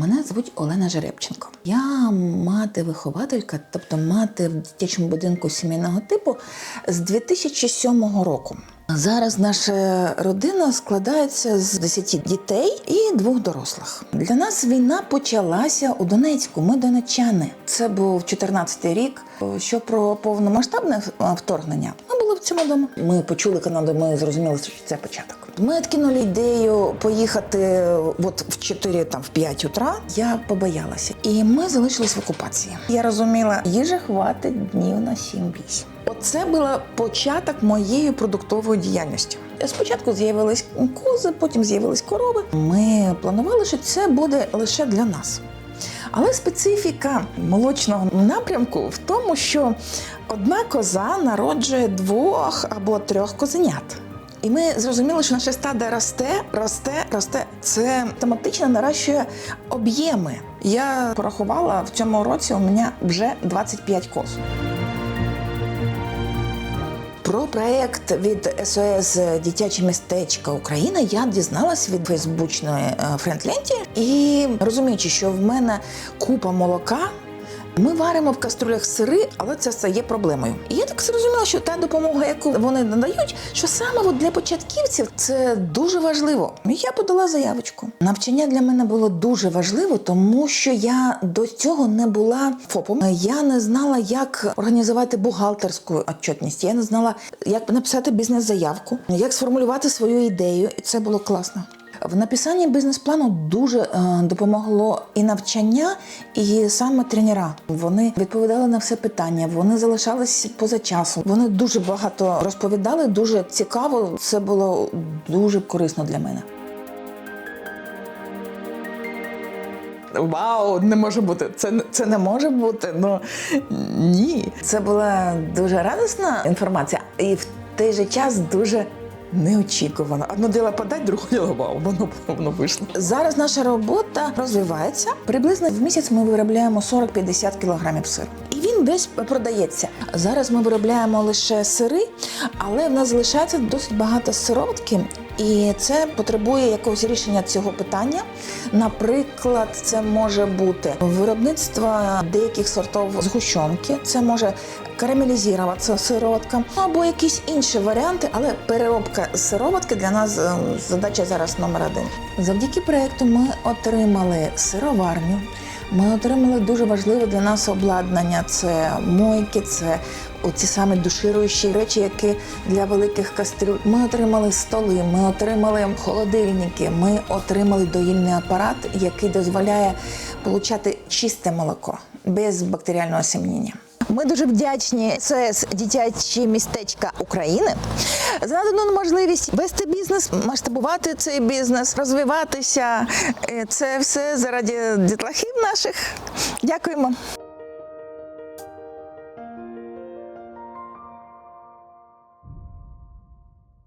Мене звуть Олена Жеребченко. Я мати-вихователька, тобто мати в дитячому будинку сімейного типу з 2007 року. Зараз наша родина складається з 10 дітей і двох дорослих. Для нас війна почалася у Донецьку. Ми донечани. Це був 14-й рік. Що про повномасштабне вторгнення? Цьому дому. Ми почули Канаду. Ми зрозуміли, що це початок. Ми відкинули ідею поїхати от в 4, там в 5 утра. Я побоялася, і ми залишились в окупації. Я розуміла, їжі хватить днів на 7-8. Оце був початок моєї продуктової діяльності. Спочатку з'явились кози, потім з'явились корови. Ми планували, що це буде лише для нас. Але специфіка молочного напрямку в тому, що одна коза народжує двох або трьох козенят. І ми зрозуміли, що наше стадо росте, росте, росте. Це автоматично наращує об'єми. Я порахувала в цьому році у мене вже 25 коз. Про проект від СОС Дитяче містечко Україна я дізналась від фейсбучної френдленті і розуміючи, що в мене купа молока. Ми варимо в каструлях сири, але це стає проблемою. І я так зрозуміла, що та допомога, яку вони надають, що саме от для початківців це дуже важливо. Я подала заявочку. Навчання для мене було дуже важливо, тому що я до цього не була ФОПом. Я не знала, як організувати бухгалтерську отчетність. Я не знала, як написати бізнес-заявку, як сформулювати свою ідею. І це було класно. В написанні бізнес-плану дуже е, допомогло і навчання, і саме тренера. Вони відповідали на все питання, вони залишались поза часом. Вони дуже багато розповідали, дуже цікаво. Це було дуже корисно для мене. Вау, не може бути. Це, це не може бути. Ну ні. Це була дуже радісна інформація, і в той же час дуже неочікувано. Одно діло подати, друге діло вау, воно, воно вийшло. Зараз наша робота розвивається. Приблизно в місяць ми виробляємо 40-50 кілограмів сиру. Він весь продається. Зараз ми виробляємо лише сири, але в нас залишається досить багато сироватки. І це потребує якогось рішення цього питання. Наприклад, це може бути виробництво деяких сортів згущенки, це може карамелізуватися сироватка, або якісь інші варіанти, але переробка сироватки для нас е, задача зараз номер один. Завдяки проекту ми отримали сироварню. Ми отримали дуже важливе для нас обладнання. Це мойки, це оці самі душируючі речі, які для великих кастрюль. Ми отримали столи, ми отримали холодильники, ми отримали доїльний апарат, який дозволяє получати чисте молоко без бактеріального сім'яння. Ми дуже вдячні ЦС дитячі містечка України за надану можливість вести бізнес, масштабувати цей бізнес, розвиватися. Е, Це все заради дітлахів наших. Дякуємо.